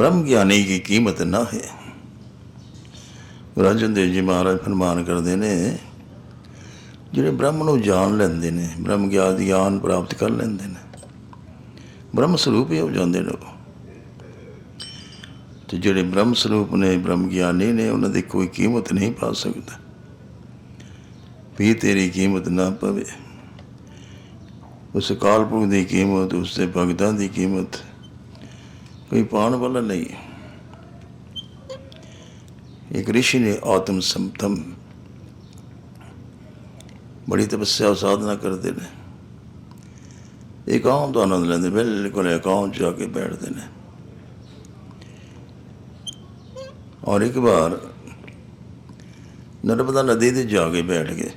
ਬ੍ਰਹਮ ਗਿਆਨੀ ਦੀ ਕੀਮਤ ਨਾ ਹੈ। ਰਾਜਨ ਦੇਵ ਜੀ ਮਹਾਰਾਜ ਫਰਮਾਨ ਕਰਦੇ ਨੇ, ਜਿਹੜੇ ਬ੍ਰਹਮ ਨੂੰ ਜਾਣ ਲੈਂਦੇ ਨੇ ਬ੍ਰਹਮ ਗਿਆਨ ਦੀ ਗਿਆਨ ਪ੍ਰਾਪਤ ਕਰ ਲੈਂਦੇ ਨੇ, ਬ੍ਰਹਮ ਸਰੂਪ ਹੀ ਹੋ ਜਾਂਦੇ ਨੇ ਉਹ। ਤੇ ਜਿਹੜੇ ਬ੍ਰਹਮ ਸਰੂਪ ਨੇ ਬ੍ਰਹਮ ਗਿਆਨੀ ਨੇ, ਉਹਨਾਂ ਦੀ ਕੋਈ ਕੀਮਤ ਨਹੀਂ ਪਾ ਸਕਦਾ। ਵੀ ਤੇਰੀ ਕੀਮਤ ਨਾ ਪਵੇ। ਉਸ ਅਕਾਲ ਪੁਰਖ ਦੀ ਕੀਮਤ, ਉਸ ਦੇ ਭਗਤਾਂ ਦੀ ਕੀਮਤ ਕੋਈ ਪਾਉਣ ਵਾਲਾ ਨਹੀਂ। ਇੱਕ ਰਿਸ਼ੀ ਨੇ ਆਤਮ ਸੰਤਮ ਬੜੀ ਤਪੱਸਿਆ ਸਾਧਨਾ ਕਰਦੇ ਨੇ। ਇਕਾਂਤ ਦਾ ਆਨੰਦ ਲੈਂਦੇ ਬਿਲਕੁਲ ਇਕਾਂਤ ਜਾ ਕੇ ਬੈਠਦੇ ਨੇ। ਔਰ ਇੱਕ ਵਾਰ ਨਰਮਦਾ ਨਦੀ ਤੇ ਜਾ ਕੇ ਬੈਠ ਗਏ।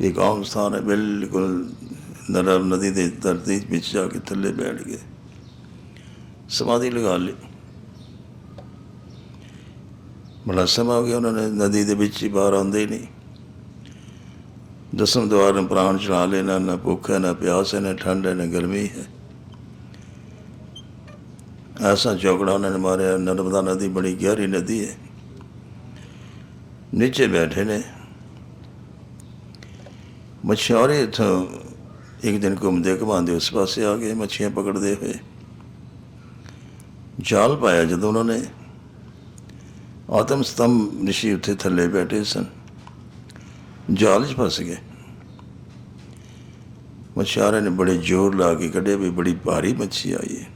ਇੱਕ ਆਮ ਸਥਾਨ ਹੈ, ਬਿਲਕੁਲ ਨਰਮ ਨਦੀ ਦੇ ਧਰਤੀ ਵਿੱਚ ਜਾ ਕੇ ਥੱਲੇ ਬੈਠ ਗਏ। ਸਮਾਧੀ ਲਗਾ ਲਈ ਬੜਾ ਸਮਾਂ ਹੋ ਗਿਆ ਉਹਨਾਂ ਨੇ ਨਦੀ ਦੇ ਵਿੱਚ ਹੀ ਬਾਹਰ ਆਉਂਦੇ ਹੀ ਨਹੀਂ ਦਸਮ ਦਵਾਰ ਨੂੰ ਪ੍ਰਾਣ ਚੜਾ ਲੈਣਾ ਨਾ ਭੁੱਖ ਹੈ ਨਾ ਪਿਆਸ ਹੈ ਨਾ ਠੰਡ ਹੈ ਨਾ ਗਰਮੀ ਹੈ ਐਸਾ ਚੌਕੜਾ ਉਹਨਾਂ ਨੇ ਮਾਰਿਆ ਨਰਮਦਾ ਨਦੀ ਬੜੀ ਗਹਿਰੀ ਨਦੀ ਹੈ ਨੀਚੇ ਬੈਠੇ ਨੇ ਮਛਿਆਰੇ ਇੱਥੋਂ ਇੱਕ ਦਿਨ ਘੁੰਮਦੇ ਘੁਮਾਉਂਦੇ ਉਸ ਪਾਸੇ ਆ ਗਏ ਮੱਛੀਆਂ ਪਕੜਦੇ ਹੋਏ ਜਾਲ ਪਾਇਆ ਜਦੋਂ ਉਹਨਾਂ ਨੇ ਆਤਮ ਸਤੰਭ ਰਿਸ਼ੀ ਉੱਥੇ ਥੱਲੇ ਬੈਠੇ ਸਨ ਜਾਲ 'ਚ ਫਸ ਗਏ ਮਛਿਆਰੇ ਨੇ ਬੜੇ ਜ਼ੋਰ ਲਾ ਕੇ ਕੱਢਿਆ ਵੀ ਬੜੀ ਭਾਰੀ ਮੱਛੀ ਆਈ ਹੈ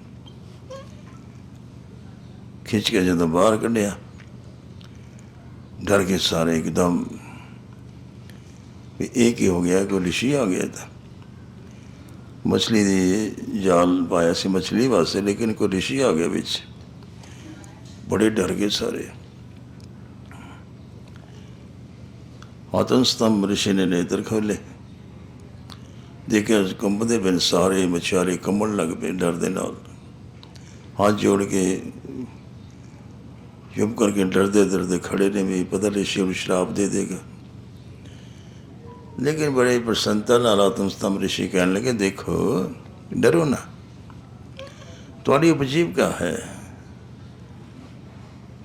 ਖਿੱਚ ਕੇ ਜਦੋਂ ਬਾਹਰ ਕੱਢਿਆ ਡਰ ਕੇ ਸਾਰੇ ਇੱਕਦਮ ਵੀ ਇਹ ਕੀ ਹੋ ਗਿਆ ਕੋਈ ਰਿਸ਼ੀ ਆ ਗਿਆ ਤਾਂ ਮਛਲੀ ਦੀ ਜਾਲ ਪਾਇਆ ਸੀ ਮਛਲੀ ਵਾਸਤੇ, ਲੇਕਿਨ ਕੋਈ ਰਿਸ਼ੀ ਆ ਗਿਆ ਵਿੱਚ। ਬੜੇ ਡਰ ਗਏ ਸਾਰੇ। ਆਤਮ ਸਤੰਭ ਰਿਸ਼ੀ ਨੇ ਨੇਤਰ ਖੋਲੇ ਦੇਖਿਆ ਕੰਬਦੇ ਬਿਨ ਸਾਰੇ ਮਛਿਆਰੇ ਕੰਬਣ ਲੱਗ ਪਏ ਡਰ ਦੇ ਨਾਲ। ਹੱਥ ਜੋੜ ਕੇ ਚੁੱਪ ਕਰਕੇ ਡਰਦੇ ਡਰਦੇ ਖੜੇ ਨੇ ਵੀ ਪਤਾ ਰਿਸ਼ੀ ਨੂੰ ਸ਼ਰਾਬ ਦੇ ਦੇਗਾ। ਲੇਕਿਨ ਬੜੇ ਪ੍ਰਸੰਨਤਾ ਨਾਲ ਆਤਮ ਸਤੰਭ ਰਿਸ਼ੀ ਕਹਿਣ ਲੱਗੇ, ਦੇਖੋ, ਡਰੋ ਨਾ। ਤੁਹਾਡੀ ਉਪਜੀਵਕਾ ਹੈ।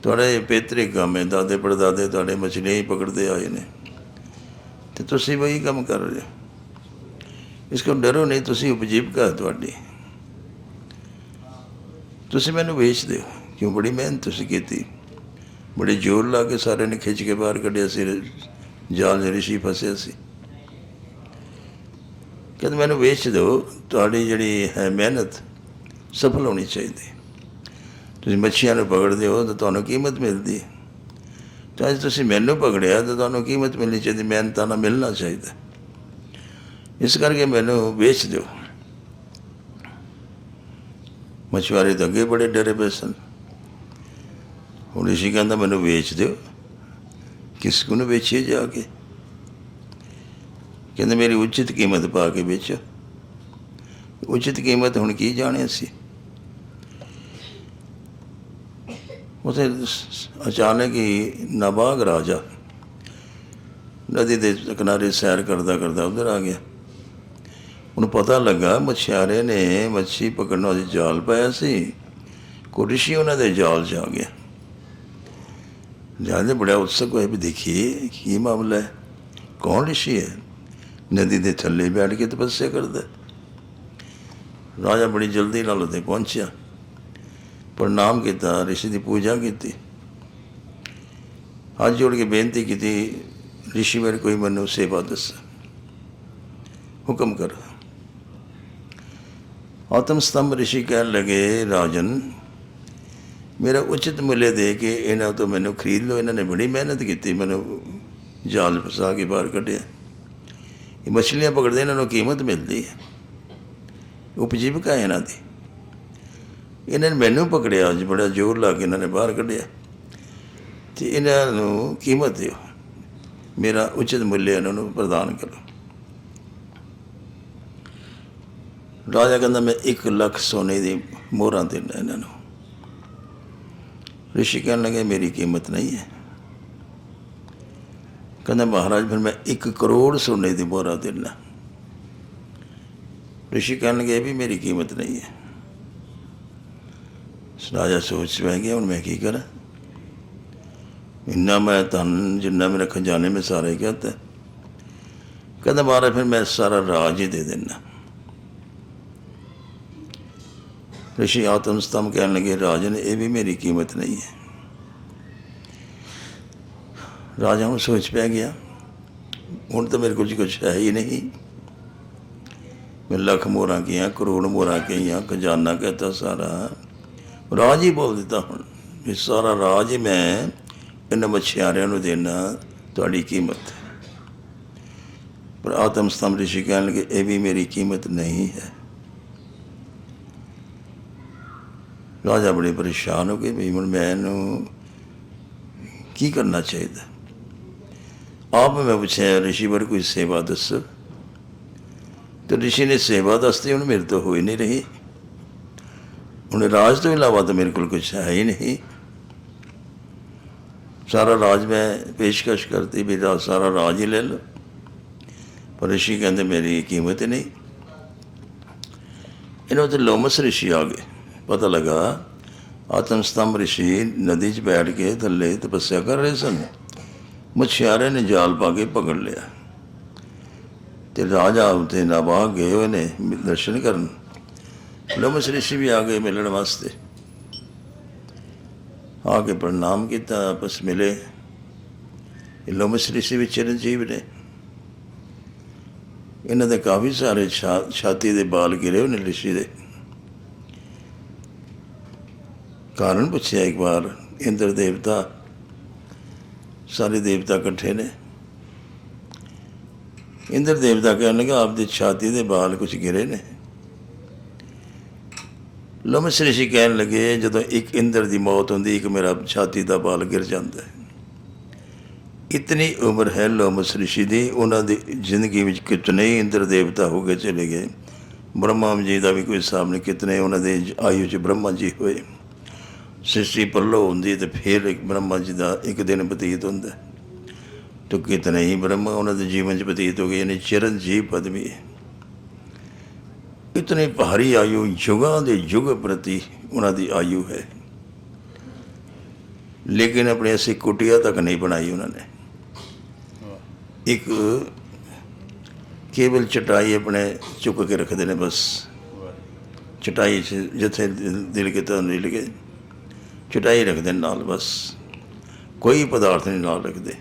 ਤੁਹਾਡੇ ਪੇਤਰੇ ਕੰਮ ਹੈ, ਦਾਦੇ ਪੜਦਾਦੇ ਤੁਹਾਡੇ ਮਛਲੀਆਂ ਹੀ ਪਕੜਦੇ ਆਏ ਨੇ। ਤੇ ਤੁਸੀਂ ਵਹੀ ਕੰਮ ਕਰ ਰਹੇ ਹੋ। ਇਸ ਤੋਂ ਡਰੋ ਨਹੀਂ, ਤੁਸੀਂ ਉਪਜੀਵਕਾ ਤੁਹਾਡੀ। ਤੁਸੀਂ ਮੈਨੂੰ ਵੇਚ ਦਿਓ ਕਿਉਂ? ਬੜੀ ਮਿਹਨਤ ਤੁਸੀਂ ਕੀਤੀ। ਬੜੇ ਜ਼ੋਰ ਲਾ ਕੇ ਸਾਰਿਆਂ ਨੇ ਖਿੱਚ ਕੇ ਬਾਹਰ ਕੱਢਿਆ ਸੀ, ਜਾਲ 'ਚ ਰਿਸ਼ੀ ਫਸਿਆ ਸੀ। ਕਹਿੰਦੇ, ਮੈਨੂੰ ਵੇਚ ਦਿਓ, ਤੁਹਾਡੀ ਜਿਹੜੀ ਹੈ ਮਿਹਨਤ ਸਫਲ ਹੋਣੀ ਚਾਹੀਦੀ। ਤੁਸੀਂ ਮੱਛੀਆਂ ਨੂੰ ਪਕੜਦੇ ਹੋ ਤਾਂ ਤੁਹਾਨੂੰ ਕੀਮਤ ਮਿਲਦੀ ਹੈ। ਤਾਂ ਜੇ ਤੁਸੀਂ ਮੈਨੂੰ ਪਕੜਿਆ ਤਾਂ ਤੁਹਾਨੂੰ ਕੀਮਤ ਮਿਲਣੀ ਚਾਹੀਦੀ ਮਿਹਨਤਾਂ ਨਾਲ ਮਿਲਣਾ ਚਾਹੀਦਾ। ਇਸ ਕਰਕੇ ਮੈਨੂੰ ਵੇਚ ਦਿਓ। ਮਛੁਆਰੇ ਤਾਂ ਅੱਗੇ ਬੜੇ ਡਰੇ ਪਏ ਸਨ। ਹੁਣ ਰਿਸ਼ੀ ਕਹਿੰਦਾ, ਮੈਨੂੰ ਵੇਚ ਦਿਓ। ਕਿਸ ਨੂੰ ਵੇਚੀਏ ਜਾ ਕੇ? ਕਹਿੰਦੇ ਮੇਰੀ ਉਚਿਤ ਕੀਮਤ ਪਾ ਕੇ ਵੇਚੋ। ਉਚਿਤ ਕੀਮਤ ਹੁਣ ਕੀ ਜਾਣੇ ਸੀ ਉਸੇ ਅਚਾਨਕ ਹੀ ਨਬਾਗ ਰਾਜਾ ਨਦੀ ਦੇ ਕਿਨਾਰੇ ਸੈਰ ਕਰਦਾ ਕਰਦਾ ਉਧਰ ਆ ਗਿਆ। ਉਹਨੂੰ ਪਤਾ ਲੱਗਾ ਮਛਿਆਰੇ ਨੇ ਮੱਛੀ ਪਕੜਨ ਵਾਲੀ ਜਾਲ ਪਾਇਆ ਸੀ। ਕੋ ਰਿਸ਼ੀ ਉਹਨਾਂ ਦੇ ਜਾਲ 'ਚ ਆ ਗਿਆ। ਜਾਂਦੇ ਬੜਾ ਉਤਸਕ ਹੋਇਆ ਵੀ ਦੇਖੀਏ ਕੀ ਮਾਮਲਾ ਹੈ। ਕੌਣ ਰਿਸ਼ੀ ਹੈ? ਨਦੀ ਦੇ ਥੱਲੇ ਬੈਠ ਕੇ ਤਪੱਸਿਆ ਕਰਦਾ। ਰਾਜਾ ਬੜੀ ਜਲਦੀ ਨਾਲ ਉੱਥੇ ਪਹੁੰਚਿਆ। ਪ੍ਰਣਾਮ ਕੀਤਾ, ਰਿਸ਼ੀ ਦੀ ਪੂਜਾ ਕੀਤੀ। ਹੱਥ ਜੋੜ ਕੇ ਬੇਨਤੀ ਕੀਤੀ, ਰਿਸ਼ੀ ਮੇਰੇ ਕੋਈ ਮੈਨੂੰ ਸੇਵਾ ਦੱਸ। ਹੁਕਮ ਕਰ। ਆਤਮ ਸਤੰਭ ਰਿਸ਼ੀ ਕਹਿਣ ਲਗੇ, ਰਾਜਨ, ਮੇਰਾ ਉਚਿਤ ਮੁੱਲ ਦੇ ਕੇ ਇਹਨਾਂ ਤੋਂ ਮੈਨੂੰ ਖਰੀਦ ਲਓ। ਇਹਨਾਂ ਨੇ ਬੜੀ ਮਿਹਨਤ ਕੀਤੀ, ਮੈਨੂੰ ਜਾਲ ਫਸਾ ਕੇ ਬਾਹਰ ਕੱਢਿਆ। ਇਹ ਮਛਲੀਆਂ ਪਕੜਦੇ ਇਹਨਾਂ ਨੂੰ ਕੀਮਤ ਮਿਲਦੀ ਹੈ। ਉਪਜੀਵਕਾ ਹੈ ਇਹਨਾਂ ਦੀ। ਇਹਨਾਂ ਨੇ ਮੈਨੂੰ ਪਕੜਿਆ, ਅੱਜ ਬੜਾ ਜ਼ੋਰ ਲਾ ਕੇ ਇਹਨਾਂ ਨੇ ਬਾਹਰ ਕੱਢਿਆ। ਤੇ ਇਹਨਾਂ ਨੂੰ ਕੀਮਤ ਦਿਓ। ਮੇਰਾ ਉਚਿਤ ਮੁੱਲ ਇਹਨਾਂ ਨੂੰ ਪ੍ਰਦਾਨ ਕਰੋ। ਰਾਜਾ ਕਹਿੰਦਾ, ਮੈਂ 1 ਲੱਖ ਸੋਨੇ ਦੀ ਮੋਹਰਾਂ ਦੇਣਾ ਇਹਨਾਂ ਨੂੰ। ਰਿਸ਼ੀ ਕਹਿਣ ਲੱਗੇ, ਮੇਰੀ ਕੀਮਤ ਨਹੀਂ ਹੈ। ਕਹਿੰਦਾ, ਮਹਾਰਾਜ, ਫਿਰ ਮੈਂ 1 ਕਰੋੜ ਸੋਨੇ ਦੀ ਮੋਹਰਾਂ ਦੇਣਾ ਰਿਸ਼ੀ ਕਹਿਣਗੇ ਵੀ ਮੇਰੀ ਕੀਮਤ ਨਹੀਂ ਹੈ। ਰਾਜਾ ਸੋਚ ਪੈ ਗਿਆ, ਹੁਣ ਮੈਂ ਕੀ ਕਰਾਂ? ਇੰਨਾ ਮੈਂ ਧਨ, ਜਿੰਨਾ ਮੇਰੇ ਖਜ਼ਾਨੇ ਮੇ ਸਾਰੇ ਕਹਤੇ। ਕਹਿੰਦਾ, ਮਹਾਰਾਜ, ਫਿਰ ਮੈਂ ਸਾਰਾ ਰਾਜ ਹੀ ਦੇ ਦੇਣਾ ਰਿਸ਼ੀ ਆਤਮ ਸਤਮ ਕਹਿਣ ਲੱਗੇ ਰਾਜਨ ਇਹ ਵੀ ਮੇਰੀ ਕੀਮਤ ਨਹੀਂ ਹੈ। ਰਾਜਾ ਨੂੰ ਸੋਚ ਪੈ ਗਿਆ। ਹੁਣ ਤਾਂ ਮੇਰੇ ਕੋਲ ਕੁਝ ਹੈ ਹੀ ਨਹੀਂ। ਮੈਂ ਲੱਖ ਮੋਹਰਾਂ ਕੀਆਂ, ਕਰੋੜ ਮੋਹਰਾਂ ਕਈਆਂ ਖਜ਼ਾਨਾ ਕਹਤਾ ਸਾਰਾ। ਰਾਜ ਹੀ ਬੋਲ ਦਿੱਤਾ ਹੁਣ ਇਹ ਸਾਰਾ ਰਾਜ ਹੀ ਮੈਂ ਇਹਨਾਂ ਮਛਿਆਰਿਆਂ ਨੂੰ ਦੇਣਾ, ਤੁਹਾਡੀ ਕੀਮਤ। ਪਰ ਆਤਮ ਸਤਮ ਰਿਸ਼ੀ ਕਹਿਣ ਲੱਗੇ, ਇਹ ਵੀ ਮੇਰੀ ਕੀਮਤ ਨਹੀਂ ਹੈ। ਰਾਜਾ ਬੜੇ ਪਰੇਸ਼ਾਨ ਹੋ ਗਏ ਵੀ ਹੁਣ ਮੈਨੂੰ ਕੀ ਕਰਨਾ ਚਾਹੀਦਾ? ਆਪ ਮੈਂ ਪੁੱਛਿਆ ਰਿਸ਼ੀ ਵਰ ਕੋਈ ਸੇਵਾ ਦੱਸੋ ਤੇ ਰਿਸ਼ੀ ਨੇ ਸੇਵਾ ਦੱਸਦੀ ਹੁਣ ਮੇਰੇ ਤੋਂ ਹੋਈ ਨਹੀਂ ਰਹੀ ਹੁਣ ਰਾਜ ਤੋਂ ਇਲਾਵਾ ਤਾਂ ਮੇਰੇ ਕੋਲ ਕੁਝ ਹੈ ਹੀ ਨਹੀਂ ਸਾਰਾ ਰਾਜ ਮੈਂ ਪੇਸ਼ਕਸ਼ ਕਰਤੀ ਵੀ ਰਾ- ਸਾਰਾ ਰਾਜ ਹੀ ਲੈ ਲਓ ਪਰ ਰਿਸ਼ੀ ਕਹਿੰਦੇ ਮੇਰੀ ਕੀਮਤ ਹੀ ਨਹੀਂ ਇਹਨਾਂ ਤੇ ਲੋਮਸ ਰਿਸ਼ੀ ਆ ਗਏ ਪਤਾ ਲੱਗਾ ਆਤਮ ਸਤੰਭ ਰਿਸ਼ੀ ਨਦੀ 'ਚ ਬੈਠ ਕੇ ਥੱਲੇ ਤਪੱਸਿਆ ਕਰ ਰਹੇ ਸਨ ਮਛਿਆਰੇ ਨੇ ਜਾਲ ਪਾ ਕੇ ਪਕੜ ਲਿਆ। ਤੇ ਰਾਜਾ ਉਤੇ ਨਾਬਾਗ ਗਏ ਹੋਏ ਨੇ ਦਰਸ਼ਨ ਕਰਨ। ਲਮਸ ਰਿਸ਼ੀ ਵੀ ਆ ਗਏ ਮਿਲਣ ਵਾਸਤੇ। ਆ ਕੇ ਪ੍ਰਣਾਮ ਕੀਤਾ ਆਪਸ ਮਿਲੇ। ਇਹ ਲੋਮਸ ਰਿਸ਼ੀ ਵੀ ਚਿਰੰਜੀਵ ਨੇ। ਇਹਨਾਂ ਦੇ ਕਾਫੀ ਸਾਰੇ ਛਾ- ਛਾਤੀ ਦੇ ਬਾਲ ਗਿਰੇ ਹੋਏ ਨੇ ਰਿਸ਼ੀ ਦੇ। ਕਾਰਨ ਪੁੱਛਿਆ ਇੱਕ ਵਾਰ ਇੰਦਰ ਦੇਵਤਾ ਸਾਰੇ ਦੇਵਤਾ ਇਕੱਠੇ ਨੇ। ਇੰਦਰ ਦੇਵਤਾ ਕਹਿਣ ਲੱਗਾ ਆਪਦੀ ਛਾਤੀ ਦੇ ਬਾਲ ਕੁਝ ਗਿਰੇ ਨੇ। ਲੋਮਸ ਰਿਸ਼ੀ ਕਹਿਣ ਲੱਗੇ, ਜਦੋਂ ਇੱਕ ਇੰਦਰ ਦੀ ਮੌਤ ਹੁੰਦੀ, ਇੱਕ ਮੇਰਾ ਛਾਤੀ ਦਾ ਬਾਲ ਗਿਰ ਜਾਂਦਾ ਹੈ। ਇਤਨੀ ਉਮਰ ਹੈ ਲੋਮਸ ਰਿਸ਼ੀ ਦੀ, ਉਹਨਾਂ ਦੀ ਜ਼ਿੰਦਗੀ ਵਿੱਚ ਕਿਤਨੇ ਹੀ ਇੰਦਰ ਦੇਵਤਾ ਹੋ ਕੇ ਚਲੇ ਗਏ। ਬ੍ਰਹਮਾ ਜੀ ਦਾ ਵੀ ਕੋਈ ਹਿਸਾਬ ਨਹੀਂ ਕਿਤਨੇ ਉਹਨਾਂ ਦੇ ਆਯੂ 'ਚ ਬ੍ਰਹਮਾ ਜੀ ਹੋਏ। ਸ੍ਰਿਸ਼ਟੀ ਪਰਲੋ ਹੁੰਦੀ ਤੇ ਫਿਰ ਇੱਕ ਬ੍ਰਹਮਾ ਜੀ ਦਾ ਇੱਕ ਦਿਨ ਬਤੀਤ ਹੁੰਦਾ। ਤੋ ਕਿਤਨੇ ਹੀ ਬ੍ਰਹਮਾ, ਉਹਨਾਂ ਦੇ ਜੀਵਨ 'ਚ ਬਤੀਤ ਹੋ ਗਏ ਯਾਨੀ ਚਿਰੰਜੀਵ ਪਦਵੀ ਹੈ। ਇਤਨੇ ਭਾਰੀ ਆਯੂ, ਯੁਗਾਂ ਦੇ ਯੁਗ ਪ੍ਰਤੀ ਉਹਨਾਂ ਦੀ ਆਯੂ ਹੈ। ਲੇਕਿਨ ਆਪਣੇ ਅਸੀਂ ਕੁਟਿਆ ਤੱਕ ਨਹੀਂ ਬਣਾਈ ਉਹਨਾਂ ਨੇ। ਇੱਕ ਕੇਵਲ ਚਟਾਈ ਆਪਣੇ ਚੁੱਕ ਕੇ ਰੱਖਦੇ ਨੇ ਬਸ। ਚਟਾਈ 'ਚ ਜਿੱਥੇ ਦਿਲ ਦਿਲ ਕੀਤਾ ਦਿਲ ਕੇ ਚਟਾਈ ਰੱਖਦੇ, ਨਾਲ ਬਸ। ਕੋਈ ਪਦਾਰਥ ਨਹੀਂ ਨਾਲ ਰੱਖਦੇ।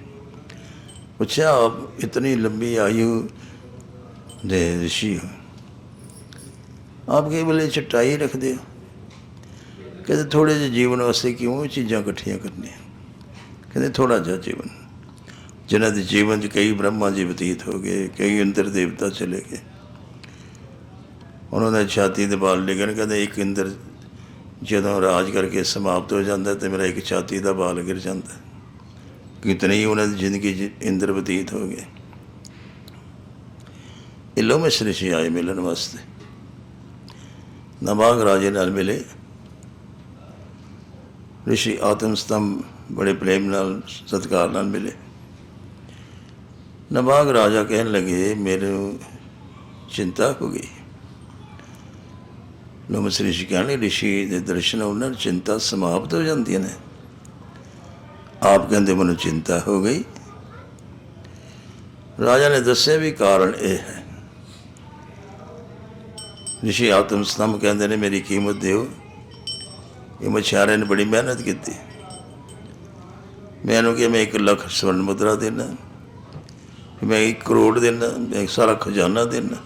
ਪੁੱਛਿਆ, ਆਪ ਇਤਨੀ ਲੰਬੀ ਆਯੂ ਦੇ ਰਿਸ਼ੀ ਹੋ। ਆਪ ਕੇਵਲ ਚਟਾਈ ਰੱਖਦੇ ਹੋ? ਕਹਿੰਦੇ ਥੋੜੇ ਜਿਹੇ ਜੀਵਨ ਵਾਸਤੇ ਕਿਉਂ ਚੀਜ਼ਾਂ ਇਕੱਠੀਆਂ ਕਰਨੀਆਂ? ਕਹਿੰਦੇ ਥੋੜਾ ਜਿਹਾ ਜੀਵਨ। ਜਿਨ੍ਹਾਂ ਦੇ ਜੀਵਨ 'ਚ ਕਈ ਬ੍ਰਹਮਾ ਜੀ ਬਤੀਤ ਹੋ ਗਏ, ਕਈ ਇੰਦਰ ਦੇਵਤਾ ਚਲੇ ਗਏ। ਉਹਨਾਂ ਨੇ ਛਾਤੀ ਦੇ ਬਾਲ ਲਿਗਣ ਕਹਿੰਦੇ, ਇੱਕ ਇੰਦਰ ਜਦੋਂ ਰਾਜ ਕਰਕੇ ਸਮਾਪਤ ਹੋ ਜਾਂਦਾ ਤੇ ਮੇਰਾ ਇੱਕ ਛਾਤੀ ਦਾ ਬਾਲ ਗਿਰ ਜਾਂਦਾ। ਕਿਤਨੇ ਹੀ ਉਹਨਾਂ ਦੀ ਜ਼ਿੰਦਗੀ 'ਚ ਇੰਦਰ ਬਤੀਤ ਹੋ ਗਏ। ਇਹ ਲੋਮਸ ਰਿਸ਼ੀ ਆਏ ਮਿਲਣ ਵਾਸਤੇ। ਨਵਾਗ ਰਾਜੇ ਨਾਲ ਮਿਲੇ। ਰਿਸ਼ੀ ਆਤਮ ਸਤੰਭ ਬੜੇ ਪ੍ਰੇਮ ਨਾਲ, ਸਤਿਕਾਰ ਨਾਲ ਮਿਲੇ। ਨਵਾਗ ਰਾਜਾ ਕਹਿਣ ਲੱਗੇ ਮੈਨੂੰ ਚਿੰਤਾ ਹੋ ਗਈ। ਲੋਮਸ ਰਿਸ਼ੀ ਕਹਿੰਦੇ ਰਿਸ਼ੀ ਦੇ ਦਰਸ਼ਨ ਉਹਨਾਂ ਨਾਲ ਚਿੰਤਾ ਸਮਾਪਤ ਹੋ ਜਾਂਦੀਆਂ ਨੇ। ਆਪ ਕਹਿੰਦੇ ਮੈਨੂੰ ਚਿੰਤਾ ਹੋ ਗਈ। ਰਾਜਾ ਨੇ ਦੱਸਿਆ ਵੀ ਕਾਰਨ ਇਹ ਹੈ। ਰਿਸ਼ੀ ਆਤਮ ਸਤੰਭ ਕਹਿੰਦੇ ਨੇ, ਮੇਰੀ ਕੀਮਤ ਦਿਓ। ਇਹ ਮਛਿਆਰੇ ਨੇ ਬੜੀ ਮਿਹਨਤ ਕੀਤੀ। ਮੈਨੂੰ ਕਿ ਮੈਂ 1 ਲੱਖ ਸਵਰਨ ਮੁਦਰਾ ਦੇਣਾ ਮੈਂ 1 ਕਰੋੜ ਦੇਣਾ ਮੈਂ ਸਾਰਾ ਖਜ਼ਾਨਾ ਦੇਣਾ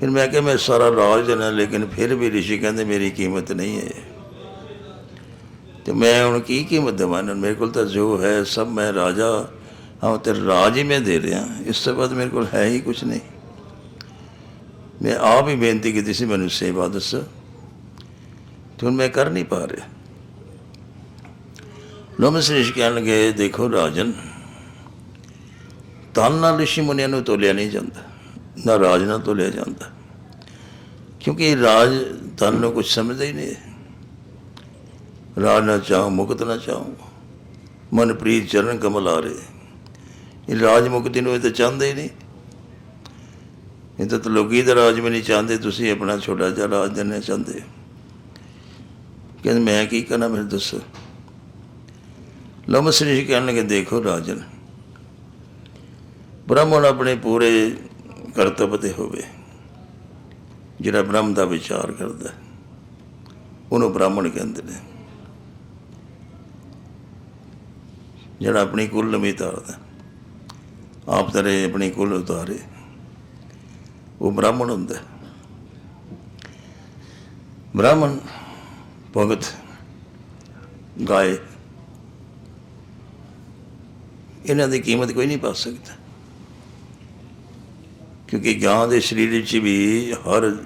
ਫਿਰ ਮੈਂ ਕਿਹਾ ਮੈਂ ਸਾਰਾ ਰਾਜ ਦੇਣਾ ਲੇਕਿਨ ਫਿਰ ਵੀ ਰਿਸ਼ੀ ਕਹਿੰਦੇ ਮੇਰੀ ਕੀਮਤ ਨਹੀਂ ਹੈ ਤੇ ਮੈਂ ਹੁਣ ਕੀ ਕੀਮਤ ਦੇਵਾਂ ਇਹਨਾਂ ਨੂੰ? ਮੇਰੇ ਕੋਲ ਤਾਂ ਜੋ ਹੈ ਸਭ ਮੈਂ ਰਾਜਾ ਹਾਂ ਤੇ ਰਾਜ ਹੀ ਮੈਂ ਦੇ ਰਿਹਾ ਇਸ ਤੋਂ ਬਾਅਦ ਮੇਰੇ ਕੋਲ ਹੈ ਹੀ ਕੁਝ ਨਹੀਂ ਮੈਂ ਆਪ ਹੀ ਬੇਨਤੀ ਕੀਤੀ ਸੀ ਮੈਨੂੰ ਸੇਵਾ ਦੱਸੋ ਤੇ ਹੁਣ ਮੈਂ ਕਰ ਨਹੀਂ ਪਾ ਰਿਹਾ ਲੋਮਸ ਰਿਸ਼ੀ ਕਹਿਣ ਲੱਗੇ ਦੇਖੋ ਰਾਜਨ ਤਨ ਨਾਲ ਰਿਸ਼ੀ ਮੁਨੀਆਂ ਨੂੰ ਤੋਲਿਆ ਨਹੀਂ ਜਾਂਦਾ ਨਾ ਰਾਜ ਨਾਲ ਤੋਲਿਆ ਜਾਂਦਾ। ਕਿਉਂਕਿ ਇਹ ਰਾਜ ਤਨ ਨੂੰ ਕੁਝ ਸਮਝਦਾ ਹੀ ਨਹੀਂ। ਰਾਜ ਨਾ ਚਾਹੂੰ, ਮੁਕਤ ਨਾ ਚਾਹੂੰ। ਮਨਪ੍ਰੀਤ ਚਰਨ ਕਮਲ ਆ ਰਹੇ ਇਹ ਰਾਜ ਮੁਕਤੀ ਨੂੰ ਇਹ ਤਾਂ ਚਾਹੁੰਦੇ ਹੀ ਨਹੀਂ। ਇਹ ਤਾਂ ਲੋਕੀ ਦਾ ਰਾਜ ਵੀ ਨਹੀਂ ਚਾਹੁੰਦੇ, ਤੁਸੀਂ ਆਪਣਾ ਛੋਟਾ ਜਿਹਾ ਰਾਜ ਦੇਣਾ ਚਾਹੁੰਦੇ ਕਹਿੰਦੇ ਮੈਂ ਕੀ ਕਰਨਾ, ਮੈਨੂੰ ਦੱਸੋ। ਲਓ ਸ੍ਰੀ ਕਹਿਣ ਲੱਗੇ, ਦੇਖੋ ਰਾਜਨ। ਬ੍ਰਾਹਮਣ ਆਪਣੇ ਪੂਰੇ ਕਰਤੱਵ ਤੇ ਹੋਵੇ। ਜਿਹੜਾ ਬ੍ਰਹਮ ਦਾ ਵਿਚਾਰ ਕਰਦਾ, ਉਹਨੂੰ ਬ੍ਰਾਹਮਣ ਕਹਿੰਦੇ ਨੇ। ਜਿਹੜਾ ਆਪਣੀ ਕੁੱਲ ਨਵੀਂ ਉਤਾਰਦਾ, ਆਪ ਤਰੇ ਆਪਣੀ ਕੁੱਲ ਉਤਾਰੇ, ਉਹ ਬ੍ਰਾਹਮਣ ਹੁੰਦਾ। ਬ੍ਰਾਹਮਣ ਭਗਤ ਗਾਏ। ਇਹਨਾਂ ਦੀ ਕੀਮਤ ਕੋਈ ਨਹੀਂ ਪਾ ਸਕਦਾ। ਕਿਉਂਕਿ ਗਾਂ ਦੇ ਸਰੀਰ ਵਿੱਚ ਵੀ ਹਰ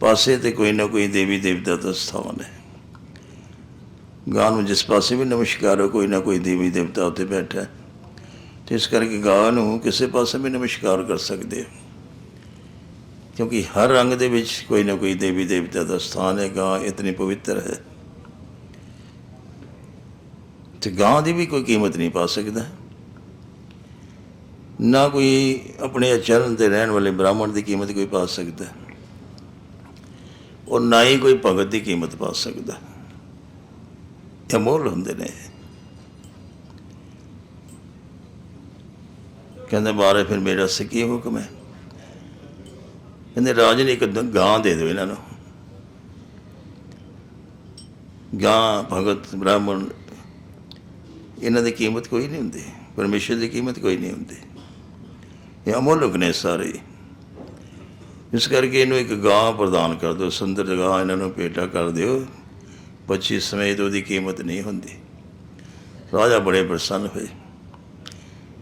ਪਾਸੇ ਤੇ ਕੋਈ ਨਾ ਕੋਈ ਦੇਵੀ ਦੇਵਤਾ ਦਾ ਸਥਾਨ ਹੈ। ਗਾਂ ਨੂੰ ਜਿਸ ਪਾਸੇ ਵੀ ਨਮਸਕਾਰ ਹੋ, ਕੋਈ ਨਾ ਕੋਈ ਦੇਵੀ ਦੇਵਤਾ ਉੱਤੇ ਬੈਠਾ ਹੈ। ਤੇ ਇਸ ਕਰਕੇ ਗਾਂ ਨੂੰ ਕਿਸੇ ਪਾਸੇ ਵੀ ਨਮਸਕਾਰ ਕਰ ਸਕਦੇ ਹੋ। ਕਿਉਂਕਿ ਹਰ ਰੰਗ ਦੇ ਵਿੱਚ ਕੋਈ ਨਾ ਕੋਈ ਦੇਵੀ ਦੇਵਤਾ ਦਾ ਸਥਾਨ ਹੈ, ਗਾਂ ਇਤਨੀ ਪਵਿੱਤਰ ਹੈ। ਤੇ ਗਾਂ ਦੀ ਵੀ ਕੋਈ ਕੀਮਤ ਨਹੀਂ ਪਾ ਸਕਦਾ। ਨਾ ਕੋਈ ਆਪਣੇ ਅਚਰਨ ਤੇ ਰਹਿਣ ਵਾਲੇ ਬ੍ਰਾਹਮਣ ਦੀ ਕੀਮਤ ਕੋਈ ਪਾ ਸਕਦਾ। ਔਰ ਨਾ ਹੀ ਕੋਈ ਭਗਤ ਦੀ ਕੀਮਤ ਪਾ ਸਕਦਾ। ਇਹ ਅਮੋਲ ਹੁੰਦੇ ਨੇ। ਕਹਿੰਦੇ ਬਾਰੇ ਫਿਰ ਮੇਰਾ ਸੇ ਕੀ ਹੁਕਮ ਹੈ? ਕਹਿੰਦੇ ਰਾਜ ਨੇ ਇੱਕ ਗਾਂ ਦੇ ਦਿਓ ਇਹਨਾਂ ਨੂੰ। ਗਾਂ, ਭਗਤ, ਬ੍ਰਾਹਮਣ, ਇਹਨਾਂ ਦੀ ਕੀਮਤ ਕੋਈ ਨਹੀਂ ਹੁੰਦੀ। ਪਰਮੇਸ਼ਰ ਦੀ ਕੀਮਤ ਕੋਈ ਨਹੀਂ ਹੁੰਦੀ। ਇਹ ਅਮੋਲਕ ਨੇ ਸਾਰੇ ਇਸ ਕਰਕੇ ਇਹਨੂੰ ਇੱਕ ਗਾਂ ਪ੍ਰਦਾਨ ਕਰ ਦਿਓ, ਸੁੰਦਰ ਗਾਂ ਇਹਨਾਂ ਨੂੰ ਪੇਟਾ ਕਰ ਦਿਓ। ਬੱਚੀ ਸਮੇਤ ਉਹਦੀ ਕੀਮਤ ਨਹੀਂ ਹੁੰਦੀ। ਰਾਜਾ ਬੜੇ ਪ੍ਰਸੰਨ ਹੋਏ।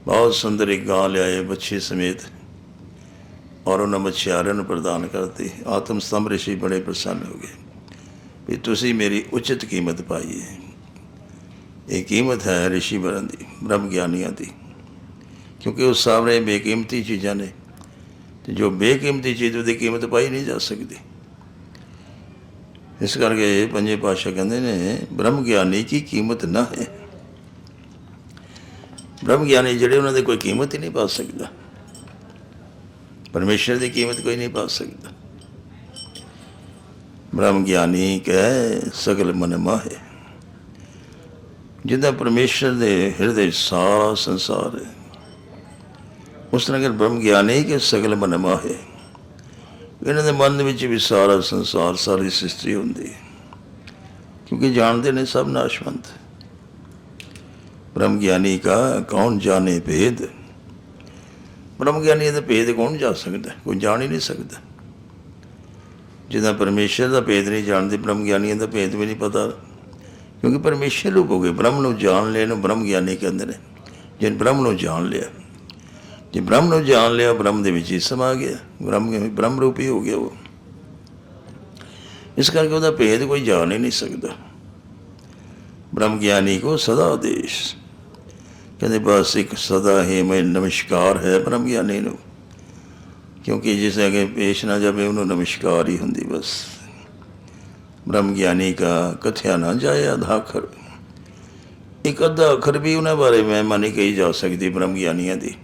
ਬਹੁਤ ਸੁੰਦਰ ਇੱਕ ਗਾਂ ਲਿਆਏ ਬੱਚੀ ਸਮੇਤ ਔਰ ਉਹਨਾਂ ਮਛਿਆਰਿਆਂ ਨੂੰ ਪ੍ਰਦਾਨ ਕਰਤੀ। ਆਤਮ ਸਤੰਭ ਰਿਸ਼ੀ ਬੜੇ ਪ੍ਰਸੰਨ ਹੋ ਗਏ ਵੀ ਤੁਸੀਂ ਮੇਰੀ ਉਚਿਤ ਕੀਮਤ ਪਾਈ ਹੈ ਇਹ ਕੀਮਤ ਹੈ ਰਿਸ਼ੀ ਬਰਨ ਦੀ ਬ੍ਰਹਮ ਗਿਆਨੀਆਂ ਦੀ। ਕਿਉਂਕਿ ਉਹ ਸਾਹਮਣੇ ਬੇਕੀਮਤੀ ਚੀਜ਼ਾਂ ਨੇ ਤੇ ਜੋ ਬੇਕੀਮਤੀ ਚੀਜ਼ ਉਹਦੀ ਕੀਮਤ ਪਾਈ ਨਹੀਂ ਜਾ ਸਕਦੀ। ਇਸ ਕਰਕੇ ਪੰਜੇ ਪਾਸ਼ਾ ਕਹਿੰਦੇ ਨੇ, ਬ੍ਰਹਮ ਗਿਆਨੀ ਕੀ ਕੀਮਤ ਨਾ ਹੈ। ਬ੍ਰਹਮ ਗਿਆਨੀ ਜਿਹੜੇ ਉਹਨਾਂ ਦੀ ਕੋਈ ਕੀਮਤ ਹੀ ਨਹੀਂ ਪਾ ਸਕਦਾ। ਪਰਮੇਸ਼ਰ ਦੀ ਕੀਮਤ ਕੋਈ ਨਹੀਂ ਪਾ ਸਕਦਾ। ਬ੍ਰਹਮ ਗਿਆਨੀ ਕਹੇ, ਸਗਲ ਮਨ ਮਾਹੇ। ਜਿੱਦਾਂ ਪਰਮੇਸ਼ਰ ਦੇ ਹਿਰਦੇ ਵਿੱਚ ਸਾਰਾ ਸੰਸਾਰ ਹੈ। ਉਸ ਤਰ੍ਹਾਂ ਕਿ ਬ੍ਰਹਮ ਗਿਆਨੀ ਕਿ ਸਗਲ ਮਨ ਮਾਹੇ ਇਹਨਾਂ ਦੇ ਮਨ ਵਿੱਚ ਵੀ ਸਾਰਾ ਸੰਸਾਰ, ਸਾਰੀ ਸ੍ਰਿਸ਼ਟੀ ਹੁੰਦੀ ਹੈ। ਕਿਉਂਕਿ ਜਾਣਦੇ ਨੇ ਸਭ ਨਾਸ਼ਵੰਤ। ਬ੍ਰਹਮ ਗਿਆਨੀ ਕਾ ਕੌਣ ਜਾਣੇ ਭੇਦ? ਬ੍ਰਹਮ ਗਿਆਨੀ ਦਾ ਭੇਦ ਕੌਣ ਜਾ ਸਕਦਾ? ਕੋਈ ਜਾਣ ਹੀ ਨਹੀਂ ਸਕਦਾ। ਜਿਹਦਾ ਪਰਮੇਸ਼ਰ ਦਾ ਭੇਦ ਨਹੀਂ ਜਾਣਦੇ, ਬ੍ਰਹਮ ਗਿਆਨੀਆਂ ਦਾ ਭੇਦ ਵੀ ਨਹੀਂ ਪਤਾ। ਕਿਉਂਕਿ ਪਰਮੇਸ਼ਰ ਰੂਪ ਹੋ ਗਏ। ਬ੍ਰਹਮ ਨੂੰ ਜਾਣ ਲਿਆ ਨੂੰ ਬ੍ਰਹਮ ਗਿਆਨੀ ਕਹਿੰਦੇ ਨੇ। ਜਿਨ ਬ੍ਰਹਮ ਨੂੰ ਜਾਣ ਲਿਆ। ਜੇ ਬ੍ਰਹਮ ਨੂੰ ਜਾਣ ਲਿਆ, ਬ੍ਰਹਮ ਦੇ ਵਿੱਚ ਹੀ ਸਮਾ ਗਿਆ। ਬ੍ਰਹਮ ਬ੍ਰਹਮ ਰੂਪੀ ਹੋ ਗਿਆ ਉਹ। ਇਸ ਕਰਕੇ ਉਹਦਾ ਭੇਦ ਕੋਈ ਜਾਣ ਹੀ ਨਹੀਂ ਸਕਦਾ। ਬ੍ਰਹਮ ਗਿਆਨੀ ਕੋ ਸਦਾ ਉਦੇਸ਼ ਕਹਿੰਦੇ, ਬਸ ਇੱਕ ਸਦਾ ਹੀ ਮੈਂ ਨਮਸਕਾਰ ਹੈ ਬ੍ਰਹਮ ਗਿਆਨੀ ਨੂੰ। ਕਿਉਂਕਿ ਜਿਸ ਅਗੇ ਪੇਸ਼ ਨਾ ਜਾਵੇ, ਉਹਨੂੰ ਨਮਸਕਾਰ ਹੀ ਹੁੰਦੀ ਬਸ। ਬ੍ਰਹਮ ਗਿਆਨੀ ਕਾ ਕਥਿਆ ਨਾ ਜਾਏ ਅਧਾ ਅਖਰ ਇੱਕ ਅੱਧਾ ਅਖਰ ਵੀ ਉਹਨਾਂ ਬਾਰੇ ਮੈਂ ਨਹੀਂ ਕਹੀ ਜਾ ਸਕਦੀ ਬ੍ਰਹਮ ਗਿਆਨੀਆਂ ਦੀ।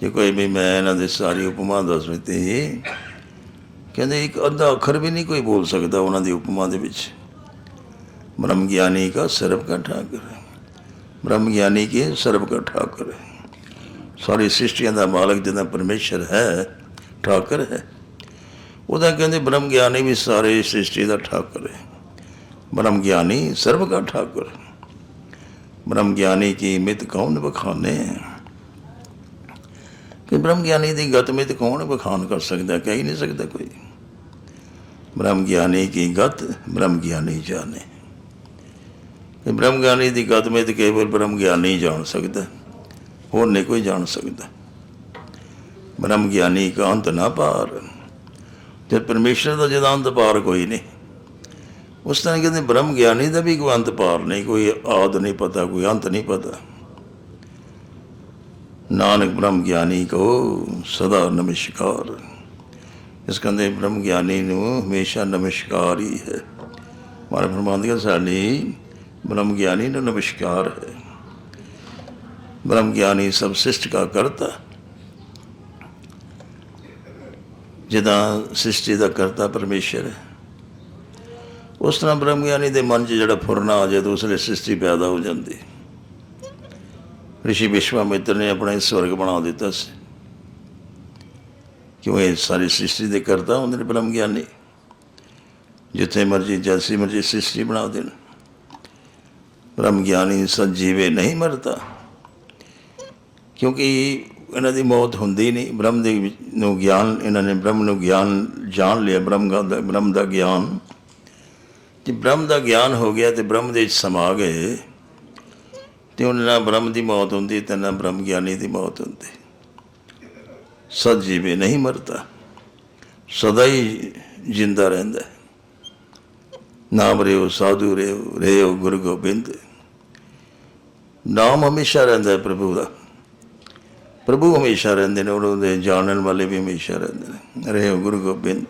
ਜੇ ਕੋਈ ਵੀ ਮੈਂ ਇਹਨਾਂ ਦੇ ਸਾਰੀ ਉਪਮਾ ਦੱਸ ਦਿੱਤੀ ਕਹਿੰਦੇ ਇੱਕ ਅੱਧਾ ਅੱਖਰ ਵੀ ਨਹੀਂ ਕੋਈ ਬੋਲ ਸਕਦਾ ਉਹਨਾਂ ਦੀ ਉਪਮਾ ਦੇ ਵਿੱਚ। ਬ੍ਰਹਮ ਗਿਆਨੀ ਕਾ ਸਰਬ ਕਾ ਠਾਕਰ ਬ੍ਰਹਮ ਗਿਆਨੀ ਕੇ ਸਰਬ ਕਾ ਠਾਕਰ ਹੈ। ਸਾਰੀ ਸ੍ਰਿਸ਼ਟੀਆਂ ਦਾ ਮਾਲਕ ਜਿਹਦਾ ਪਰਮੇਸ਼ਰ ਹੈ, ਠਾਕੁਰ ਹੈ। ਉਹਦਾ ਕਹਿੰਦੇ ਬ੍ਰਹਮ ਗਿਆਨੀ ਵੀ ਸਾਰੇ ਸ੍ਰਿਸ਼ਟੀ ਦਾ ਠਾਕੁਰ ਹੈ। ਬ੍ਰਹਮ ਗਿਆਨੀ ਸਰਬ ਕਾ ਠਾਕਰ ਬ੍ਰਹਮ ਗਿਆਨੀ ਕੀ ਮਿਤ ਕੌਣ ਬਖਾਨੇ ਕਿ ਬ੍ਰਹਮ ਗਿਆਨੀ ਦੀ ਗਤ ਮਿਤ ਕੌਣ ਬਖਾਨ ਕਰ ਸਕਦਾ, ਕਹਿ ਹੀ ਨਹੀਂ ਸਕਦਾ ਕੋਈ। ਬ੍ਰਹਮ ਗਿਆਨੀ ਕੀ ਗਤ ਬ੍ਰਹਮ ਗਿਆਨੀ ਜਾਣੇ। ਕਿ ਬ੍ਰਹਮ ਗਿਆਨੀ ਦੀ ਗਤ ਮਿਤ ਕੇਵਲ ਬ੍ਰਹਮ ਗਿਆਨੀ ਜਾਣ ਸਕਦਾ, ਹੋਰ ਨਹੀਂ ਕੋਈ ਜਾਣ ਸਕਦਾ। ਬ੍ਰਹਮ ਗਿਆਨੀ ਕਾ ਅੰਤ ਨਾ ਪਾਰ, ਜਦ ਪਰਮੇਸ਼ਰ ਦਾ ਜਦ ਅੰਤ ਪਾਰ ਕੋਈ ਨਹੀਂ। ਉਸ ਤਰ੍ਹਾਂ ਕਹਿੰਦੇ ਬ੍ਰਹਮ ਗਿਆਨੀ ਦਾ ਵੀ ਕੋਈ ਅੰਤ ਪਾਰ ਨਹੀਂ, ਕੋਈ ਆਦ ਨਹੀਂ ਪਤਾ, ਕੋਈ ਅੰਤ ਨਹੀਂ ਪਤਾ। ਨਾਨਕ ਬ੍ਰਹਮ ਗਿਆਨੀ ਕੋ ਸਦਾ ਨਮਸਕਾਰ। ਇਸ ਕਹਿੰਦੇ ਬ੍ਰਹਮ ਗਿਆਨੀ ਨੂੰ ਹਮੇਸ਼ਾ ਨਮਸਕਾਰ ਹੀ ਹੈ। ਮਾਰੇ ਫਰਮਾਨਦੇ ਸਾਡੀ ਬ੍ਰਹਮ ਗਿਆਨੀ ਨੂੰ ਨਮਸਕਾਰ ਹੈ। ਬ੍ਰਹਮ ਗਿਆਨੀ ਸਭ ਸ੍ਰਿਸ਼ਟ ਕਾ ਕਰਤਾ। ਜਿਹਦਾ ਸ੍ਰਿਸ਼ਟੀ ਦਾ ਕਰਤਾ ਪਰਮੇਸ਼ਰ। ਹੈ ਉਸ ਤਰ੍ਹਾਂ ਬ੍ਰਹਮ ਗਿਆਨੀ ਦੇ ਮਨ 'ਚ ਜਿਹੜਾ ਫੁਰਨਾ ਆ ਜਾਏ ਤਾਂ ਉਸ ਲਈ ਸ੍ਰਿਸ਼ਟੀ ਪੈਦਾ ਹੋ ਜਾਂਦੀ। ਰਿਸ਼ੀ ਵਿਸ਼ਵਾਮਿੱਤਰ ਨੇ ਆਪਣਾ ਇਹ ਸਵਰਗ ਬਣਾ ਦਿੱਤਾ ਸੀ। ਕਿਉਂ ਇਹ ਸਾਰੀ ਸ੍ਰਿਸ਼ਟੀ ਦੇ ਕਰਤਾ ਹੁੰਦੇ ਨੇ ਬ੍ਰਹਮ ਗਿਆਨੀ? ਜਿੱਥੇ ਮਰਜ਼ੀ ਜੈਸੀ ਮਰਜ਼ੀ ਸ੍ਰਿਸ਼ਟੀ ਬਣਾ ਦੇਣ। ਬ੍ਰਹਮ ਗਿਆਨੀ ਸੰਜੀਵੇ ਨਹੀਂ ਮਰਦਾ ਕਿਉਂਕਿ ਇਹਨਾਂ ਦੀ ਮੌਤ ਹੁੰਦੀ ਨਹੀਂ। ਬ੍ਰਹਮ ਦੇ ਨੂੰ ਗਿਆਨ, ਇਹਨਾਂ ਨੇ ਬ੍ਰਹਮ ਨੂੰ ਗਿਆਨ ਜਾਣ ਲਿਆ। ਬ੍ਰਹਮ ਦਾ ਬ੍ਰਹਮ ਦਾ ਗਿਆਨ। ਜੇ ਬ੍ਰਹਮ ਦਾ ਗਿਆਨ ਹੋ ਗਿਆ ਤੇ ਬ੍ਰਹਮ ਦੇ ਵਿੱਚ ਸਮਾ ਗਏ ਤੇ ਉਹਨਾਂ ਨਾਲ ਬ੍ਰਹਮ ਦੀ ਮੌਤ ਹੁੰਦੀ ਤੇ ਨਾ ਬ੍ਰਹਮ ਗਿਆਨੀ ਦੀ ਮੌਤ ਹੁੰਦੀ ਸਦ ਜੀਵੇ ਨਹੀਂ ਮਰਦਾ, ਸਦਾ ਹੀ ਜਿੰਦਾ ਰਹਿੰਦਾ ਨਾਮ ਰਿਓ, ਸਾਧੂ ਰਿਓ ਰਿਓ ਗੁਰੂ ਗੋਬਿੰਦ। ਨਾਮ ਹਮੇਸ਼ਾ ਰਹਿੰਦਾ ਹੈ ਪ੍ਰਭੂ ਦਾ। ਪ੍ਰਭੂ ਹਮੇਸ਼ਾ ਰਹਿੰਦੇ ਨੇ, ਉਹਨਾਂ ਦੇ ਜਾਣਨ ਵਾਲੇ ਵੀ ਹਮੇਸ਼ਾ ਰਹਿੰਦੇ ਨੇ। ਰਿਓ ਗੁਰੂ ਗੋਬਿੰਦ,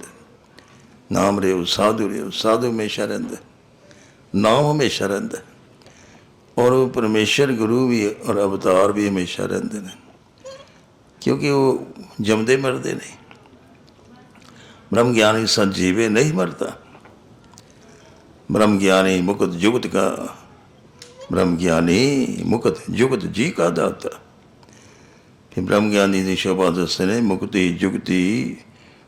ਨਾਮ ਰਿਓ, ਸਾਧੂ ਰਿਓ, ਸਾਧੂ ਹਮੇਸ਼ਾ ਰਹਿੰਦਾ ਨਾਮ ਹਮੇਸ਼ਾ ਰਹਿੰਦਾ ਔਰ ਉਹ ਪਰਮੇਸ਼ਰ ਗੁਰੂ ਵੀ ਔਰ ਅਵਤਾਰ ਵੀ ਹਮੇਸ਼ਾ ਰਹਿੰਦੇ ਨੇ। ਕਿਉਂਕਿ ਉਹ ਜੰਮਦੇ ਮਰਦੇ ਨਹੀਂ ਬ੍ਰਹਮ ਗਿਆਨੀ ਸੰਜੀਵੇ ਨਹੀਂ ਮਰਦਾ। ਬ੍ਰਹਮ ਗਿਆਨੀ ਮੁਕਤ ਜੁਗਤ ਕਾ। ਬ੍ਰਹਮ ਗਿਆਨੀ ਮੁਕਤ ਜੁਗਤ ਜੀ ਕਾ ਦਾਤਾ। ਫਿਰ ਬ੍ਰਹਮ ਗਿਆਨੀ ਦੀ ਸ਼ੋਭਾ ਦੱਸਦੇ ਨੇ ਮੁਕਤੀ, ਜੁਗਤੀ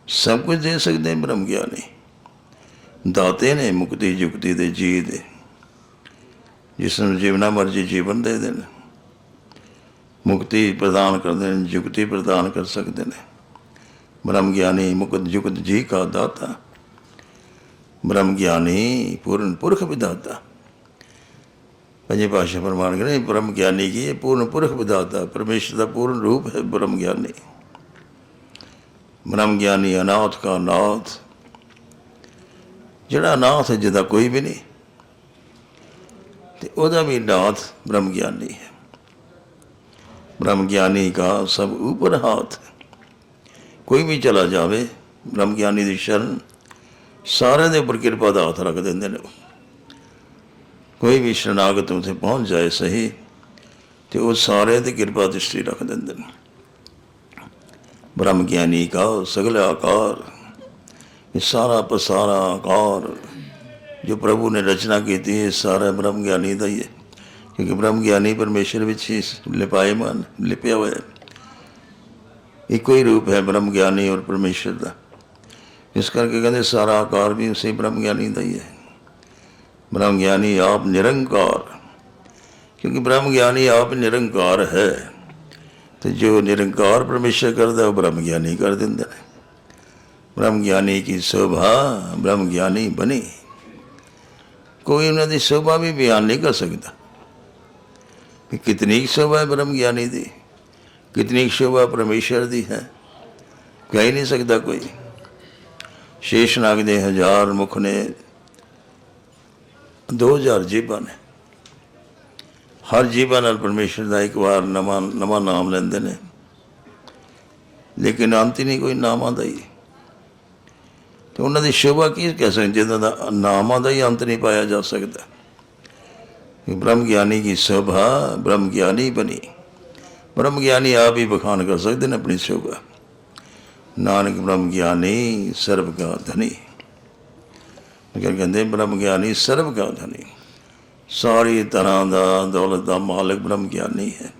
ਸਭ ਕੁਝ ਦੇ ਸਕਦੇ ਬ੍ਰਹਮ ਗਿਆਨੀ। ਦਾਤੇ ਨੇ ਮੁਕਤੀ, ਜੁਗਤੀ ਦੇ ਜੀ ਦੇ। ਜਿਸ ਨੂੰ ਜੀਵਨਾ ਮਰਜ਼ੀ ਜੀਵਨ ਦੇ ਦੇਣ। ਮੁਕਤੀ ਪ੍ਰਦਾਨ ਕਰਦੇ ਨੇ, ਜੁਗਤੀ ਪ੍ਰਦਾਨ ਕਰ ਸਕਦੇ ਨੇ। ਬ੍ਰਹਮ ਗਿਆਨੀ ਮੁਕਤ ਜੁਗਤ ਜੀ ਕਾ ਦਾਤਾ। ਬ੍ਰਹਮ ਗਿਆਨੀ ਪੂਰਨ ਪੁਰਖ ਵਿਦਾਤਾ ਪੰਜੇ ਭਾਸ਼ਾ ਪ੍ਰਮਾਣ ਕਰੇ ਬ੍ਰਹਮ ਗਿਆਨੀ ਕੀ ਹੈ? ਪੂਰਨ ਪੁਰਖ ਵਿਦਾਤਾ ਪਰਮੇਸ਼ਰ ਦਾ ਪੂਰਨ ਰੂਪ ਹੈ ਬ੍ਰਹਮ ਗਿਆਨੀ। ਬ੍ਰਹਮ ਗਿਆਨੀ ਅਨਾਥ ਕਾ ਨਾਥ। ਜਿਹੜਾ ਅਨਾਥ ਹੈ, ਜਿਹਦਾ ਕੋਈ ਵੀ ਨਹੀਂ ਤੇ ਉਹਦਾ ਵੀ ਨਾਥ ਬ੍ਰਹਮ ਗਿਆਨੀ ਹੈ। ਬ੍ਰਹਮ ਗਿਆਨੀ ਕਾ ਸਭ ਉਪਰ ਹਾਥ ਕੋਈ ਵੀ ਚਲਾ ਜਾਵੇ ਬ੍ਰਹਮ ਗਿਆਨੀ ਦੀ ਸ਼ਰਨ ਸਾਰਿਆਂ ਦੇ ਉੱਪਰ ਕਿਰਪਾ ਦਾ ਹੱਥ ਰੱਖ ਦਿੰਦੇ ਨੇ ਕੋਈ ਵੀ ਸ਼ਰਨਾਗਤ ਉੱਥੇ ਪਹੁੰਚ ਜਾਏ ਸਹੀ, ਤੇ ਉਹ ਸਾਰਿਆਂ ਤੇ ਕਿਰਪਾ ਦ੍ਰਿਸ਼ਟੀ ਰੱਖ ਦਿੰਦੇ ਨੇ। ਬ੍ਰਹਮ ਗਿਆਨੀ ਕਾ ਸਗਲਾ ਆਕਾਰ, ਇਹ ਸਾਰਾ ਪਸਾਰਾ ਆਕਾਰ ਜੋ ਪ੍ਰਭੂ ਨੇ ਰਚਨਾ ਕੀਤੀ ਹੈ ਇਹ ਸਾਰਾ ਬ੍ਰਹਮ ਗਿਆਨੀ ਦਾ ਹੀ ਹੈ ਕਿਉਂਕਿ ਬ੍ਰਹਮ ਗਿਆਨੀ ਪਰਮੇਸ਼ਰ ਵਿੱਚ ਹੀ ਲਿਪਾਇਮਾਨ ਲਿਪਿਆ ਹੋਇਆ ਹੈ ਇੱਕੋ ਹੀ ਰੂਪ ਹੈ ਬ੍ਰਹਮ ਗਿਆਨੀ ਔਰ ਪਰਮੇਸ਼ਰ ਦਾ ਇਸ ਕਰਕੇ ਕਹਿੰਦੇ ਸਾਰਾ ਆਕਾਰ ਵੀ ਉਸੇ ਬ੍ਰਹਮ ਗਿਆਨੀ ਦਾ ਹੀ ਹੈ ਬ੍ਰਹਮ ਗਿਆਨੀ ਆਪ ਨਿਰੰਕਾਰ ਕਿਉਂਕਿ ਬ੍ਰਹਮ ਗਿਆਨੀ ਆਪ ਨਿਰੰਕਾਰ ਹੈ ਤੇ ਜੋ ਨਿਰੰਕਾਰ ਪਰਮੇਸ਼ਰ ਕਰਦਾ ਉਹ ਬ੍ਰਹਮ ਗਿਆਨੀ ਕਰ ਦਿੰਦੇ ਨੇ ਬ੍ਰਹਮ ਗਿਆਨੀ ਕੀ ਸ਼ੋਭਾ ਬ੍ਰਹਮ ਗਿਆਨੀ ਬਣੀ ਕੋਈ ਉਹਨਾਂ ਦੀ ਸ਼ੋਭਾ ਵੀ ਬਿਆਨ ਨਹੀਂ ਕਰ ਸਕਦਾ। ਕਿ ਕਿਤਨੀ ਸ਼ੋਭਾ ਹੈ ਬ੍ਰਹਮ ਗਿਆਨੀ ਦੀ? ਕਿਤਨੀ ਸ਼ੋਭਾ ਪਰਮੇਸ਼ਰ ਦੀ ਹੈ? ਕਹਿ ਨਹੀਂ ਸਕਦਾ ਕੋਈ। ਸ਼ੇਸ਼ਨਾਗ ਦੇ ਹਜ਼ਾਰ ਮੁਖ ਨੇ 2000 ਜੀਬਾਂ ਨੇ। ਹਰ ਜੀਬਾਂ ਨਾਲ ਪਰਮੇਸ਼ਰ ਦਾ ਇੱਕ ਵਾਰ ਨਵਾਂ ਨਵਾਂ ਨਾਮ ਲੈਂਦੇ ਨੇ। ਲੇਕਿਨ ਅੰਤ ਨਹੀਂ ਕੋਈ ਨਾਮਾਂ ਦਾ ਹੀ। ਤੇ ਉਹਨਾਂ ਦੀ ਸ਼ੋਭਾ ਕੀ ਕਹਿ ਸਕਦੇ? ਜਿਹਨਾਂ ਦਾ ਨਾਮਾਂ ਦਾ ਹੀ ਅੰਤ ਨਹੀਂ ਪਾਇਆ ਜਾ ਸਕਦਾ। ਬ੍ਰਹਮ ਗਿਆਨੀ ਕੀ ਸ਼ੋਭਾ ਬ੍ਰਹਮ ਗਿਆਨੀ ਬਣੀ। ਬ੍ਰਹਮ ਗਿਆਨੀ ਆਪ ਹੀ ਬਖਾਨ ਕਰ ਸਕਦੇ ਨੇ ਆਪਣੀ ਸ਼ੋਭਾ। ਨਾਨਕ ਬ੍ਰਹਮ ਗਿਆਨੀ ਸਰਬ ਕਾ ਧਨੀ। ਅਗਰ ਕਹਿੰਦੇ ਬ੍ਰਹਮ ਗਿਆਨੀ ਸਰਬ ਕਾ ਧਨੀ, ਸਾਰੀ ਤਰ੍ਹਾਂ ਦਾ ਦੌਲਤ ਦਾ ਮਾਲਕ ਬ੍ਰਹਮ ਗਿਆਨੀ ਹੈ।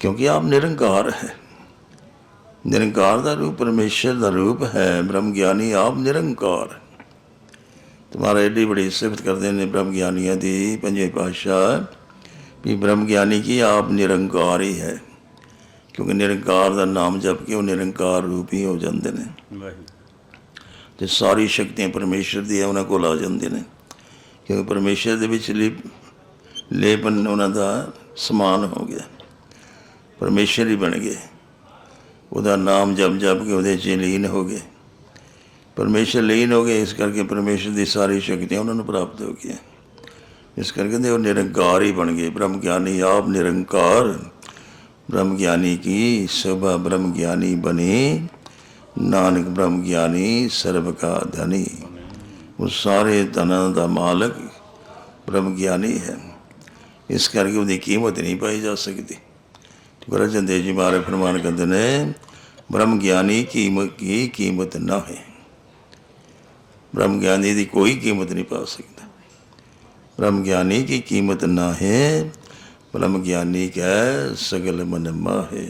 ਕਿਉਂਕਿ ਆਪ ਨਿਰੰਕਾਰ ਹੈ। ਨਿਰੰਕਾਰ ਦਾ ਰੂਪ, ਪਰਮੇਸ਼ਰ ਦਾ ਰੂਪ ਹੈ, ਬ੍ਰਹਮ ਗਿਆਨੀ ਆਪ ਨਿਰੰਕਾਰ। ਤੁਹਾਰਾ ਏਡੀ ਬੜੀ ਸਿਫਤ ਕਰਦੇ ਨੇ ਬ੍ਰਹਮ ਗਿਆਨੀਆਂ ਦੀ ਪੰਜੇ ਪਾਤਸ਼ਾਹ, ਵੀ ਬ੍ਰਹਮ ਗਿਆਨੀ ਕੀ ਆਪ ਨਿਰੰਕਾਰ ਹੀ ਹੈ। ਕਿਉਂਕਿ ਨਿਰੰਕਾਰ ਦਾ ਨਾਮ ਜਪ ਕੇ ਉਹ ਨਿਰੰਕਾਰ ਰੂਪ ਹੀ ਹੋ ਜਾਂਦੇ ਨੇ। ਵਾਹਿਗੁਰੂ ਤੇ ਸਾਰੀ ਸ਼ਕਤੀਆਂ ਪਰਮੇਸ਼ਰ ਦੀਆਂ ਉਹਨਾਂ ਕੋਲ ਆ ਜਾਂਦੇ ਨੇ। ਕਿਉਂਕਿ ਪਰਮੇਸ਼ਰ ਦੇ ਵਿੱਚ ਲਿਪ ਲੇਪਨ ਉਹਨਾਂ ਦਾ ਸਮਾਨ ਹੋ ਗਿਆ। ਪਰਮੇਸ਼ਰ ਹੀ ਬਣ ਗਏ। ਉਹਦਾ ਨਾਮ ਜਪ ਜਪ ਕੇ ਉਹਦੇ 'ਚ ਲੀਨ ਹੋ ਗਏ। ਪਰਮੇਸ਼ਰ ਲੀਨ ਹੋ ਗਏ, ਇਸ ਕਰਕੇ ਪਰਮੇਸ਼ਰ ਦੀ ਸਾਰੀ ਸ਼ਕਤੀਆਂ ਉਹਨਾਂ ਨੂੰ ਪ੍ਰਾਪਤ ਹੋ ਗਈਆਂ। ਇਸ ਕਰਕੇ ਦੇ ਉਹ ਨਿਰੰਕਾਰ ਹੀ ਬਣ ਗਏ। ਬ੍ਰਹਮ ਗਿਆਨੀ ਆਪ ਨਿਰੰਕਾਰ, ਬ੍ਰਹਮ ਗਿਆਨੀ ਕੀ ਸਭਾ ਬ੍ਰਹਮ ਗਿਆਨੀ ਬਣੇ, ਨਾਨਕ ਬ੍ਰਹਮ ਗਿਆਨੀ ਸਰਬ ਕਾ ਧਨੀ। ਉਹ ਸਾਰੇ ਧਨਾਂ ਦਾ ਮਾਲਕ ਬ੍ਰਹਮ ਗਿਆਨੀ ਹੈ। ਇਸ ਕਰਕੇ ਉਹਦੀ ਕੀਮਤ ਨਹੀਂ ਪਾਈ ਜਾ ਸਕਦੀ। ਗੁਰੂ ਅਰਜਨ ਦੇਵ ਜੀ ਮਹਾਰਾਜ ਫਰਮਾਨ ਕਰਦੇ ਨੇ ਬ੍ਰਹਮ ਗਿਆਨੀ ਕੀਮਤ ਕੀ ਕੀਮਤ ਨਾ ਹੈ ब्रह्म ज्ञानी की कोई कीमत नहीं पा सकता ब्रह्म ज्ञानी की कीमत ना है ब्रह्म ज्ञानी क्या है सगल मन माहे